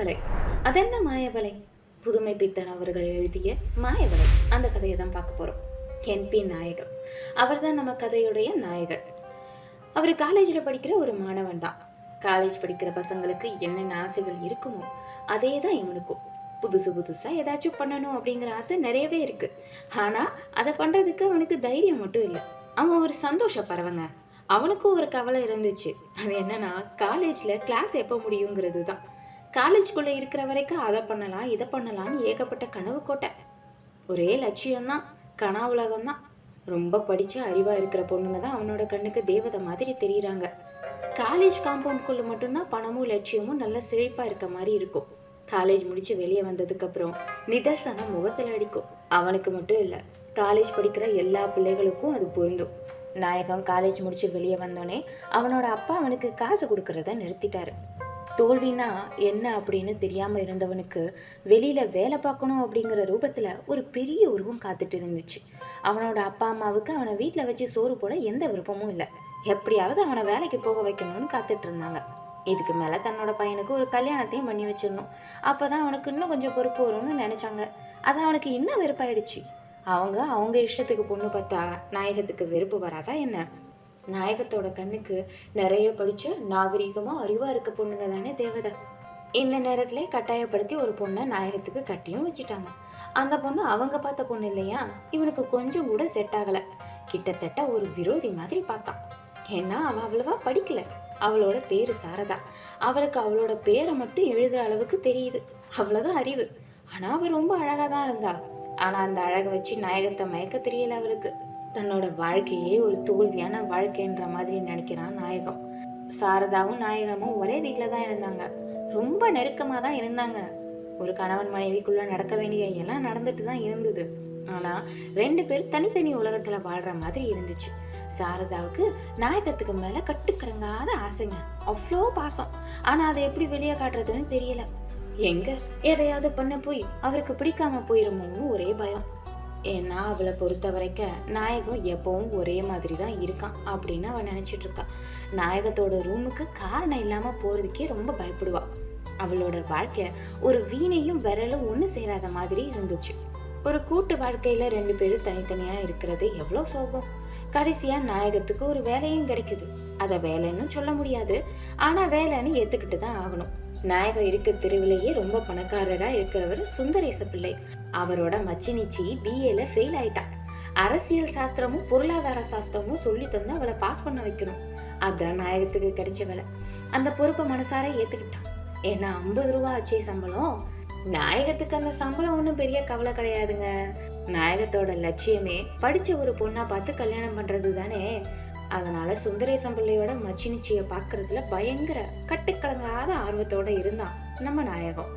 மாயவலை அதென்ன மாயவலை புதுமை பித்தன் அவர்கள் எழுதிய மாயவலை அந்த கதையை தான் பார்க்க போகிறோம் என்பி நாயகம். அவர் தான் நம்ம கதையுடைய நாயகர். அவர் காலேஜில் படிக்கிற ஒரு மாணவன் தான். காலேஜ் படிக்கிற பசங்களுக்கு என்னென்ன ஆசைகள் இருக்குமோ அதே தான் இவனுக்கும். புதுசு புதுசாக ஏதாச்சும் பண்ணணும் அப்படிங்கிற ஆசை நிறையவே இருக்குது ஆனால் அதை பண்ணுறதுக்கு அவனுக்கு தைரியம் மட்டும் இல்லை. அவன் ஒரு சந்தோஷப்படுறவங்க அவனுக்கும் ஒரு கவலை இருந்துச்சு. அது என்னன்னா காலேஜில் கிளாஸ் எப்போ முடியுங்கிறது தான் காலேஜ்குள்ளே இருக்கிற வரைக்கும் அதை பண்ணலாம் இதை பண்ணலாம்னு ஏகப்பட்ட கனவு கோட்டை. ஒரே லட்சியம்தான் கனா உலகம்தான். ரொம்ப படித்து அறிவாக இருக்கிற பொண்ணுங்க தான் அவனோட கண்ணுக்கு தேவதை மாதிரி தெரியுறாங்க. காலேஜ் காம்பவுண்ட்குள்ளே மட்டும்தான் பணமும் லட்சியமும் நல்ல செழிப்பாக இருக்க மாதிரி இருக்கும். காலேஜ் முடிச்சு வெளியே வந்ததுக்கப்புறம் நிதர்சனம் முகத்தில் அடிக்கும். அவனுக்கு மட்டும் இல்லை காலேஜ் படிக்கிற எல்லா பிள்ளைகளுக்கும் அது பொருந்தும். நாயகம் காலேஜ் முடிச்சு வெளியே வந்தோடனே அவனோட அப்பா அவனுக்கு காசு கொடுக்கறத நிறுத்திட்டாரு. தோல்வினா என்ன அப்படின்னு தெரியாமல் இருந்தவனுக்கு வெளியில் வேலை பார்க்கணும் அப்படிங்கிற ரூபத்தில் ஒரு பெரிய உருவம் காத்துட்டு இருந்துச்சு. அவனோட அப்பா அம்மாவுக்கு அவனை வீட்டில் வச்சு சோறு போட எந்த விருப்பமும் இல்லை. எப்படியாவது அவனை வேலைக்கு போக வைக்கணும்னு காத்துட்டு இருந்தாங்க. இதுக்கு மேலே தன்னோட பையனுக்கு ஒரு கல்யாணத்தையும் பண்ணி வச்சிடணும். அப்போ தான் அவனுக்கு இன்னும் கொஞ்சம் பொறுப்பு வரும்னு நினச்சாங்க. அது அவனுக்கு இன்னும் வெறுப்பாயிடுச்சு. அவங்க அவங்க இஷ்டத்துக்கு பொண்ணு பார்த்தா நாயகத்துக்கு வெறுப்பு வராதா என்ன? நாயகத்தோட கண்ணுக்கு நிறைய படித்த நாகரீகமா அறிவா இருக்க பொண்ணுங்க தானே தேவதை. இந்த நேரத்துல கட்டாயப்படுத்தி ஒரு பொண்ணை நாயகத்துக்கு கட்டியும் வச்சுட்டாங்க. அந்த பொண்ணு அவங்க பார்த்த பொண்ணு இல்லையா? இவனுக்கு கொஞ்சம் கூட செட் ஆகல. கிட்டத்தட்ட ஒரு விரோதி மாதிரி பார்த்தான். ஏன்னா அவள் அவ்வளவா படிக்கல. அவளோட பேரு சாரதா. அவளுக்கு அவளோட பேரை மட்டும் எழுதுற அளவுக்கு தெரியுது. அவ்வளவுதான் அறிவு. ஆனா அவ ரொம்ப அழகா தான் இருந்தா. ஆனா அந்த அழகை வச்சு நாயகத்தை மயக்க தெரியல அவளுக்கு. தன்னோட வாழ்க்கையே ஒரு தோல்வியான வாழ்க்கைன்ற மாதிரி நினைக்கிறான் நாயகம். சாரதாவும் நாயகமும் ஒரே வீட்டில் தான் இருந்தாங்க. ரொம்ப நெருக்கமாக தான் இருந்தாங்க. ஒரு கணவன் மனைவிக்குள்ளே நடக்க வேண்டிய எல்லாம் நடந்துட்டு தான் இருந்தது. ஆனால் ரெண்டு பேர் தனித்தனி உலகத்தில் வாழ்கிற மாதிரி இருந்துச்சு. சாரதாவுக்கு நாயகத்துக்கு மேலே கட்டுக்கடங்காத ஆசைங்க. அவ்வளோ பாசம். ஆனால் அதை எப்படி வெளியே காட்டுறதுன்னு தெரியல. எங்க? எதையாவது பண்ண போய் அவருக்கு பிடிக்காம போயிருமோன்னு ஒரே பயம். ஏன்னா அவளை பொறுத்த வரைக்கும் நாயகம் எப்பவும் ஒரே மாதிரி தான் இருக்கான் அப்படின்னு அவன் நினச்சிட்டு இருக்கான் நாயகத்தோட ரூமுக்கு காரணம் இல்லாமல் போகிறதுக்கே ரொம்ப பயப்படுவா. அவளோட வாழ்க்கை ஒரு வீணையும் விரலும் ஒன்று சேராத மாதிரி இருந்துச்சு. ஒரு கூட்டு வாழ்க்கையில் ரெண்டு பேரும் தனித்தனியாக இருக்கிறது எவ்வளோ சோகம். கடைசியாக நாயகத்துக்கு ஒரு வேலையும் கிடைக்குது. அதை வேலைன்னு சொல்ல முடியாது. ஆனால் வேலைன்னு ஏற்றுக்கிட்டு தான் ஆகணும். நாயகம் இருக்க தெருவிலேயே ரொம்ப பணக்காரராக இருக்கிறவர் சுந்தரேச பிள்ளை அவரோட மச்சினிச்சி பிஏல ஃபெயில் ஆயிட்டா. அரசியல் சாஸ்திரமும் பொருளாதார சாஸ்திரமும் சொல்லி தந்து அவளை பாஸ் பண்ண வைக்கணும். அதுதான் நாயகத்துக்கு கிடைச்ச வேலை. அந்த பொறுப்பை மனசார ஏத்துக்கிட்டான் ஏன்னா ஐம்பது ரூபா ஆச்சே சம்பளம். நாயகத்துக்கு அந்த சம்பளம் ஒன்றும் பெரிய கவலை கிடையாதுங்க. நாயகத்தோட லட்சியமே படிச்ச ஒரு பொண்ணா பார்த்து கல்யாணம் பண்றது தானே அதனால சுந்தரேசம் பிள்ளையோட மச்சினிச்சியை பார்க்கறதுல பயங்கர கட்டுக்கடங்காத ஆர்வத்தோட இருந்தான் நம்ம நாயகம்.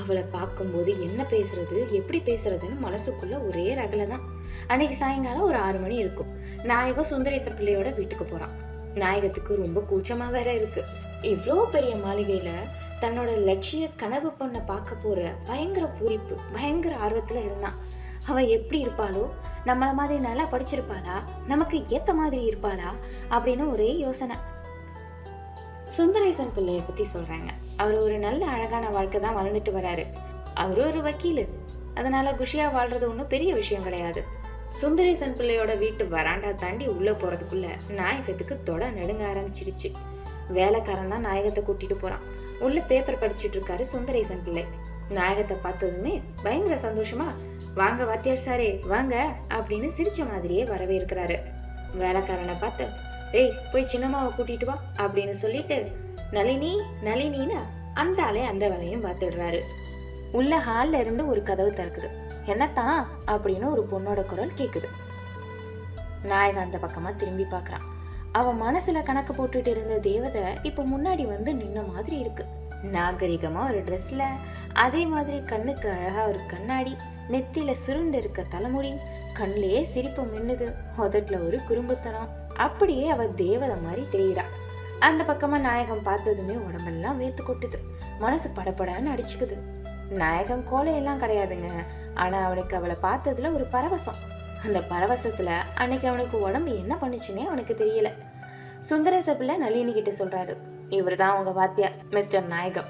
அவளை பார்க்கும்போது என்ன பேசுறது எப்படி பேசுறதுன்னு மனசுக்குள்ள ஒரே ரகலை தான் அன்னைக்கு சாயங்காலம் ஒரு ஆறு மணி இருக்கும். நாயகம் சுந்தரேச பிள்ளையோட வீட்டுக்கு போறான். நாயகத்துக்கு ரொம்ப கூச்சமா வேற இருக்கு. இவ்வளோ பெரிய மாளிகையில தன்னோட லட்சிய கனவு பொண்ணை பார்க்க போற பயங்கர பூரிப்பு பயங்கர ஆர்வத்துல இருந்தான். அவள் எப்படி இருப்பாளோ நம்மள மாதிரி நல்லா படிச்சிருப்பாளா நமக்கு ஏத்த மாதிரி இருப்பாளா அப்படின்னு ஒரே யோசனை. சுந்தரேசன் பிள்ளைய பத்தி சொல்றாங்க. அவர் ஒரு நல்ல அழகான வாழ்க்கை தான் வளர்ந்துட்டு வராரு. அவரு ஒரு வக்கீலு. அதனால குஷியா வாழ்றது ஒன்றும் பெரிய விஷயம் கிடையாது. சுந்தரேசன் பிள்ளையோட வீட்டு வராண்டா தாண்டி உள்ள போறதுக்குள்ள நாயகத்துக்கு தொட நடுங்க ஆரம்பிச்சிருச்சு. வேலைக்காரன் தான் நாயகத்தை கூட்டிட்டு போறான். உள்ள பேப்பர் படிச்சிட்டு இருக்காரு சுந்தரேசன் பிள்ளை. நாயகத்தை பார்த்ததுமே பயங்கர சந்தோஷமா வாங்க வாத்தியார் சாரே வாங்க அப்படின்னு சிரிச்ச மாதிரியே வரவேற்கிறாரு. வேலைக்காரனை பார்த்து ஏய் போய் சின்னம்மாவை கூட்டிட்டு வா அப்படின்னு சொல்லிட்டு நளினி நளினின்னு அந்த ஆளே அந்த வேலையும் பார்த்துடுறாரு. உள்ள ஹால்ல இருந்து ஒரு கதவு திறக்குது. என்னத்தான் அப்படின்னு ஒரு பொண்ணோட குரல் கேக்குது. நாயகன் அந்த பக்கமா திரும்பி பார்க்குறான். அவன் மனசுல கணக்கு போட்டுட்டு இருந்த தேவதை இப்ப முன்னாடி வந்து நின்ன மாதிரி இருக்கு. நாகரிகமா ஒரு ட்ரெஸ்ல அதே மாதிரி கண்ணுக்கு அழகா ஒரு கண்ணாடி நெத்தியில சுருண்டு இருக்க தலைமுடி கண்ணிலேயே சிரிப்பு மின்னுது. உதட்டுல ஒரு குறும்புத்தனம். அப்படியே அவ தேவதை மாதிரி தெரியுறா. அந்த பக்கமா நாயகம் பார்த்ததுமே உடம்பெல்லாம் வேத்து கொட்டுது. மனசு படபடன்னு அடிச்சுக்குது. நாயகம் கோலையெல்லாம் கிடையாதுங்க. ஆனா அவனுக்கு அவளை பார்த்ததுல ஒரு பரவசம். அந்த பரவசத்துல அன்னைக்கு அவனுக்கு உடம்பு என்ன பண்ணுச்சுன்னே அவனுக்கு தெரியல. சுந்தரேச பிள்ளை நளினி கிட்ட சொல்றாரு. இவர் தான் அவங்க வாத்தியா மிஸ்டர் நாயகம்.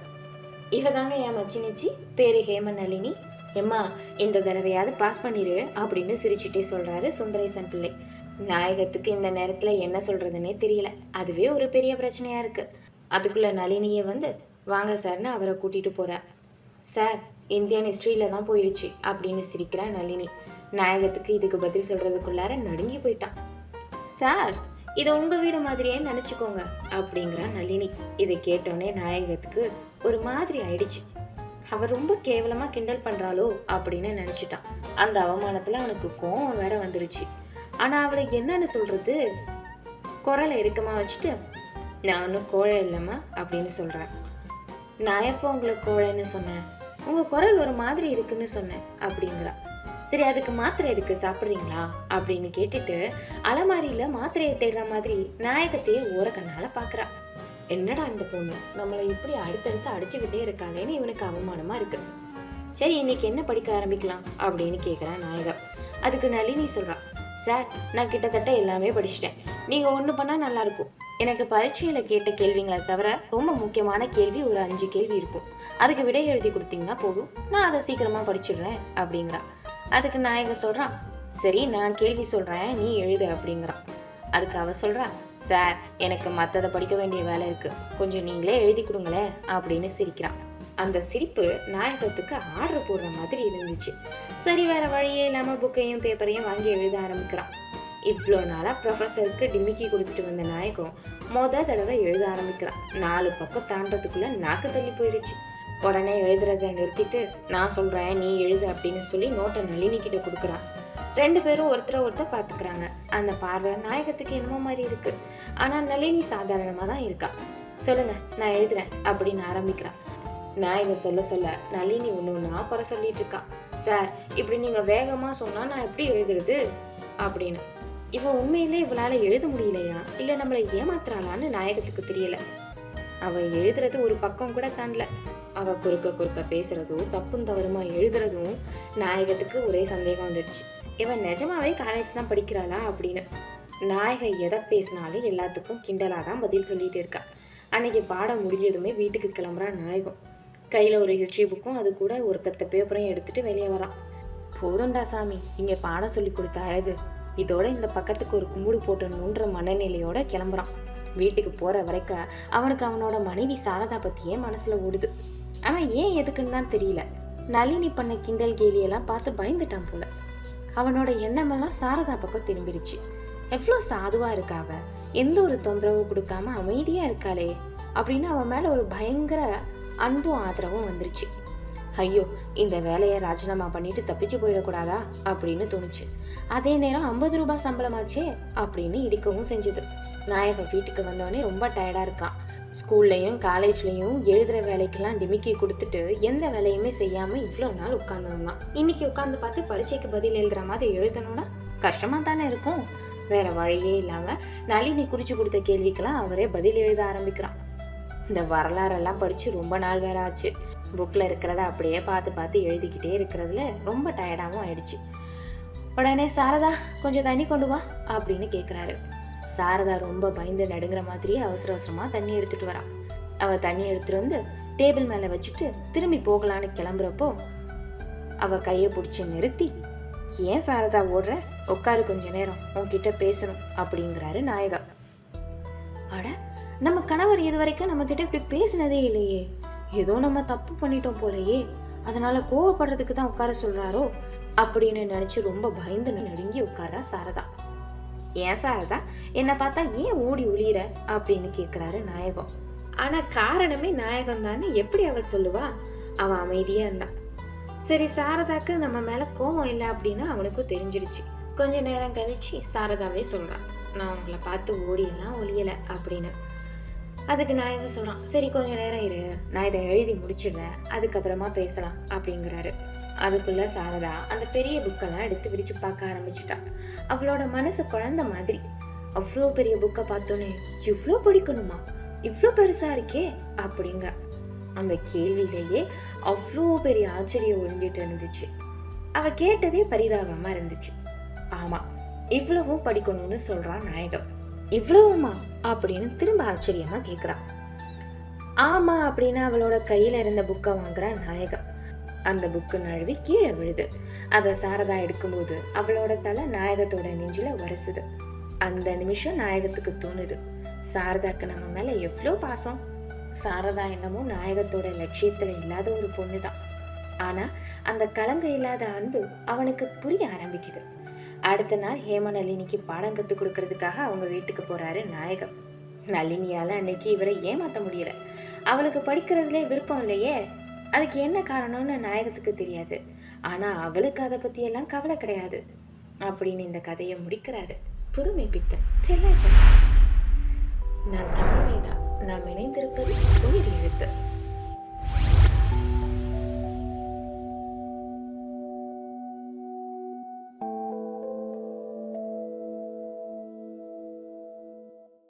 இவ தாங்க என் மச்சினிச்சி பேரு ஹேமநளினி. எம்மா இந்த தடவையாவது பாஸ் பண்ணிடு அப்படின்னு சிரிச்சுட்டே சொல்கிறாரு சுந்தரேசன் பிள்ளை. நாயகத்துக்கு இந்த நேரத்தில் என்ன சொல்கிறதுனே தெரியல. அதுவே ஒரு பெரிய பிரச்சனையாக இருக்குது அதுக்குள்ளே நளினியே வந்து வாங்க சார்னு அவரை கூட்டிகிட்டு போறா. சார் இந்தியன் ஹிஸ்ட்ரியில் தான் போயிடுச்சு அப்படின்னு சிரிக்கிறா நளினி. நாயகத்துக்கு இதுக்கு பதில் சொல்கிறதுக்குள்ளார நடுங்கி போயிட்டான் சார் இதை உங்கள் வீடு மாதிரியே நினச்சிக்கோங்க அப்படிங்கிறா நளினி. இதை கேட்டோன்னே நாயகத்துக்கு ஒரு மாதிரி ஆயிடுச்சு. அவன் ரொம்ப கேவலமாக கிண்டல் பண்ணுறாளோ அப்படின்னு நினச்சிட்டான் அந்த அவமானத்தில் அவனுக்கு கோவம் வேற வந்துருச்சு. ஆனால் அவளை என்னன்னு சொல்கிறது குரலை இறுக்கமாக வச்சுட்டு நான் ஒன்றும் கோழை இல்லைம்மா அப்படின்னு சொல்கிறேன் நான் எப்போ உங்களை கோழைன்னு சொன்னேன்? உங்கள் குரல் ஒரு மாதிரி இருக்குன்னு சொன்னேன் அப்படிங்கிறா. சரி அதுக்கு மாத்திரை எதுக்கு? சாப்பிட்றீங்களா? அப்படின்னு கேட்டுட்டு அலமாரியில் மாத்திரையை தேடுற மாதிரி நாயகத்தையே ஓரக்கண்ணால் பார்க்குறா என்னடா இந்த பொண்ணு? நம்மளை இப்படி அடுத்தடுத்து அடிச்சுக்கிட்டே இருக்காளேன்னு இவனுக்கு அவமானமா இருக்கு. சரி இன்னைக்கு என்ன படிக்க ஆரம்பிக்கலாம்? அப்படின்னு கேட்குறான் நாயகா அதுக்கு நளினி சொல்கிறான் சார் நான் கிட்டத்தட்ட எல்லாமே படிச்சிட்டேன். நீங்கள் ஒன்று பண்ணால் நல்லாயிருக்கும் எனக்கு பரீட்சையில் கேட்ட கேள்விங்களை தவிர ரொம்ப முக்கியமான கேள்வி ஒரு அஞ்சு கேள்வி இருக்கும். அதுக்கு விடை எழுதி கொடுத்தீங்கன்னா போதும். நான் அதை சீக்கிரமாக படிச்சிடுறேன் அப்படிங்கிறா. அதுக்கு நாயகர் சொல்கிறான் சரி நான் கேள்வி சொல்கிறேன் நீ எழுது அப்படிங்கிறான் அதுக்கு அவ சொல்கிறா சார் எனக்கு மற்றதை படிக்க வேண்டிய வேலை இருக்குது கொஞ்சம் நீங்களே எழுதி கொடுங்களேன் அப்படின்னு சிரிக்கிறான். அந்த சிரிப்பு நாயகத்துக்கு ஆர்டர் போடுற மாதிரி இருந்துச்சு. சரி வேற வழியே இல்லாமல் புக்கையும் பேப்பரையும் வாங்கி எழுத ஆரம்பிக்கிறான். இவ்வளோ நாளாக ப்ரொஃபஸருக்கு டிமிக்கி கொடுத்துட்டு வந்த நாயகம் மொத தடவை எழுத ஆரம்பிக்கிறான். நாலு பக்கம் தாண்டதுக்குள்ளே நாக்கு தள்ளி போயிடுச்சு உடனே எழுதுறதை நிறுத்திட்டு நான் சொல்கிறேன் நீ எழுது அப்படின்னு சொல்லி நோட்டை நளினிக்கிட்ட கொடுக்குறான். ரெண்டு பேரும் ஒருத்தரை ஒருத்தர் பார்த்துக்கிறாங்க. அந்த பார்வை நாயகத்துக்கு என்னமோ மாதிரி இருக்கு. ஆனால் நளினி சாதாரணமாக தான் இருக்கா. சொல்லுங்க நான் எழுதுறேன் அப்படின்னு ஆரம்பிக்கிறான். நாயகன் சொல்ல சொல்ல நளினி ஒன்று ஒன்றா குறை சொல்லிட்டு இருக்கா. சார் இப்படி நீங்கள் வேகமாக சொன்னால் நான் எப்படி எழுதுறது? அப்படின்னு. இவன் உண்மையிலே இவளால் எழுத முடியலையா? இல்லை நம்மளை ஏமாத்துறாளான்னு நாயகத்துக்கு தெரியல. அவள் எழுதுறது ஒரு பக்கம் கூட தாண்டல. அவள் குறுக்க குறுக்க பேசுறதும் தப்பும் தவறுமா எழுதுறதும் நாயகத்துக்கு ஒரே சந்தேகம் வந்துருச்சு. இவன் நிஜமாவே காலேஜ் தான் படிக்கிறாளா அப்படின்னு. நாயகை எதை பேசினாலும் எல்லாத்துக்கும் கிண்டலாக தான் பதில் சொல்லிட்டு இருக்கா. அன்னைக்கு பாடம் முடிஞ்சதுமே வீட்டுக்கு கிளம்புறான் நாயகம். கையில் ஒரு ஹிஸ்ட்ரி புக்கும் அது கூட ஒரு கத்த பேப்பரையும் எடுத்துட்டு வெளியே வரான். போதும்டா சாமி இங்கே பாடம் சொல்லி கொடுத்த அழகு. இதோட இந்த பக்கத்துக்கு ஒரு கும்பிடு போட்டணுன்ற மனநிலையோட கிளம்புறான். வீட்டுக்கு போகிற வரைக்கும் அவனுக்கு அவனோட மனைவி சாரதா பற்றியே மனசில் ஓடுது. ஆனால் ஏன் எதுக்குன்னு தான் தெரியல. நளினி பண்ண கிண்டல் கேலியெல்லாம் பார்த்து பயந்துட்டான் போல. அவனோட எண்ணமெல்லாம் சாரதா பக்கம் திரும்பிடுச்சு. எவ்வளோ சாதுவா இருக்கா எந்த ஒரு தொந்தரவும் கொடுக்காம அமைதியா இருக்காளே? அப்படின்னு அவன் மேல ஒரு பயங்கர அன்பும் ஆதரவும் வந்துருச்சு. ஐயோ இந்த வேலையை ராஜினாமா பண்ணிட்டு தப்பிச்சு போயிடக்கூடாதா? அப்படின்னு தோணுச்சு. அதே நேரம் ஐம்பது ரூபாய் சம்பளமாச்சே? அப்படின்னு இடிக்கவும் செஞ்சது. நாயகன் வீட்டுக்கு வந்தோடனே ரொம்ப டயர்டா இருக்கான். ஸ்கூல்லையும் காலேஜ்லேயும் எழுதுகிற வேலைக்கெல்லாம் டிமிக்கி கொடுத்துட்டு எந்த வேலையுமே செய்யாமல் இவ்வளோ நாள் உட்காந்துருந்தான் இன்னைக்கு உட்காந்து பார்த்து பரீட்சைக்கு பதில் எழுதுகிற மாதிரி எழுதணும்னா கஷ்டமாக தானே இருக்கும். வேற வழியே இல்லாமல் நளினி குறிச்சு கொடுத்த கேள்விக்கெல்லாம் அவரே பதில் எழுத ஆரம்பிக்கிறான். இந்த வரலாறெல்லாம் படித்து ரொம்ப நாள் வேற ஆச்சு. புக்கில் இருக்கிறத அப்படியே பார்த்து பார்த்து எழுதிக்கிட்டே இருக்கிறதுல ரொம்ப டயர்டாகவும் ஆயிடுச்சு. உடனே சாரதா கொஞ்சம் தண்ணி கொண்டு வா அப்படின்னு கேட்குறாரு சாரதா ரொம்ப பயந்து நடுங்கிற மாதிரியே அவசர அவசரமாக தண்ணி எடுத்துட்டு வரான் அவள் தண்ணி எடுத்துட்டு வந்து டேபிள் மேலே வச்சுட்டு திரும்பி போகலான்னு கிளம்புறப்போ அவள் கையை பிடிச்சி நிறுத்தி ஏன் சாரதா ஓடுற? உட்காரு கொஞ்ச நேரம் உன்கிட்ட பேசணும் அப்படிங்கிறாரு நாயகா. அட நம்ம கணவர் இது வரைக்கும் நம்ம கிட்ட இப்படி பேசினதே இல்லையே. ஏதோ நம்ம தப்பு பண்ணிட்டோம் போலையே. அதனால கோவப்படுறதுக்கு தான் உட்கார சொல்றாரோ? அப்படின்னு நினைச்சு ரொம்ப பயந்து நடுங்கி உட்காரா சாரதா. ஏன் சாரதா என்னை பார்த்தா ஏன் ஓடி ஒளியிற? அப்படின்னு கேட்குறாரு நாயகம். ஆனால் காரணமே நாயகம் தானே எப்படி அவ சொல்லுவா? அவன் அமைதியாக இருந்தான் சரி சாரதாக்கு நம்ம மேலே கோவம் இல்லை அப்படின்னு அவனுக்கும் தெரிஞ்சிருச்சு. கொஞ்ச நேரம் கழிச்சு சாரதாவே சொல்கிறான் நான் உங்களை பார்த்து ஓடியெல்லாம் ஒழியலை அப்படின்னு. அதுக்கு நாயகம் சொல்கிறான் சரி கொஞ்ச நேரம் இரு. நான் இதை எழுதி முடிச்சிடுறேன். அதுக்கப்புறமா பேசலாம் அப்படிங்கிறாரு. அதுக்குள்ளே சாரதா அந்த பெரிய புக்கெல்லாம் எடுத்து விரித்து பார்க்க ஆரம்பிச்சிட்டா. அவளோட மனசு குழந்த மாதிரி. அவ்வளோ பெரிய புக்கை பார்த்தோன்னே இவ்வளோ பிடிக்கணுமா? இவ்வளோ பெருசாக இருக்கே அப்படிங்கிற. அந்த கேள்வியிலேயே அவ்வளோ பெரிய ஆச்சரியம் ஒழிஞ்சிட்டு இருந்துச்சு. அவ கேட்டதே பரிதாபமாக இருந்துச்சு. ஆமாம் இவ்வளவும் படிக்கணும்னு சொல்கிறான் நாயகம். இவ்வளவுமா? அப்படின்னு திரும்ப ஆச்சரியமாக கேட்குறான் ஆமாம் அப்படின்னு அவளோட கையில் இருந்த புக்கை வாங்குறான் நாயகம். அந்த புக்கு நழுவி கீழே விழுது. அதை சாரதா எடுக்கும்போது அவளோட தலை நாயகத்தோட நெஞ்சில வரசுது அந்த நிமிஷம் நாயகத்துக்கு தோணுது. சாரதாக்கு நம்ம மேல எவ்வளோ பாசம்? சாரதா என்னமோ நாயகத்தோட லட்சியத்துல இல்லாத ஒரு பொண்ணு தான் ஆனா அந்த கலங்க இல்லாத அன்பு அவனுக்கு புரிய ஆரம்பிக்குது. அடுத்த நாள் ஹேம நளினிக்கு பாடம் கற்றுக் கொடுக்கறதுக்காக அவங்க வீட்டுக்கு போறாரு நாயகம். நளினியால அன்னைக்கு இவரை ஏமாத்த முடியல. அவளுக்கு படிக்கிறதுலே விருப்பம் இல்லையே. அதுக்கு என்ன காரணம்னு நாயகத்துக்கு தெரியாது. ஆனால் அவளுக்கு அதை பற்றியெல்லாம் கவலை கிடையாது. அப்படின்னு இந்த கதையை முடிக்கிறாரு புதுமை பித்தன். தெல்லாச்சந்திரன் நான் தமிழ் தான் நாம் இணைந்திருப்பது உயிர் எழுத்து.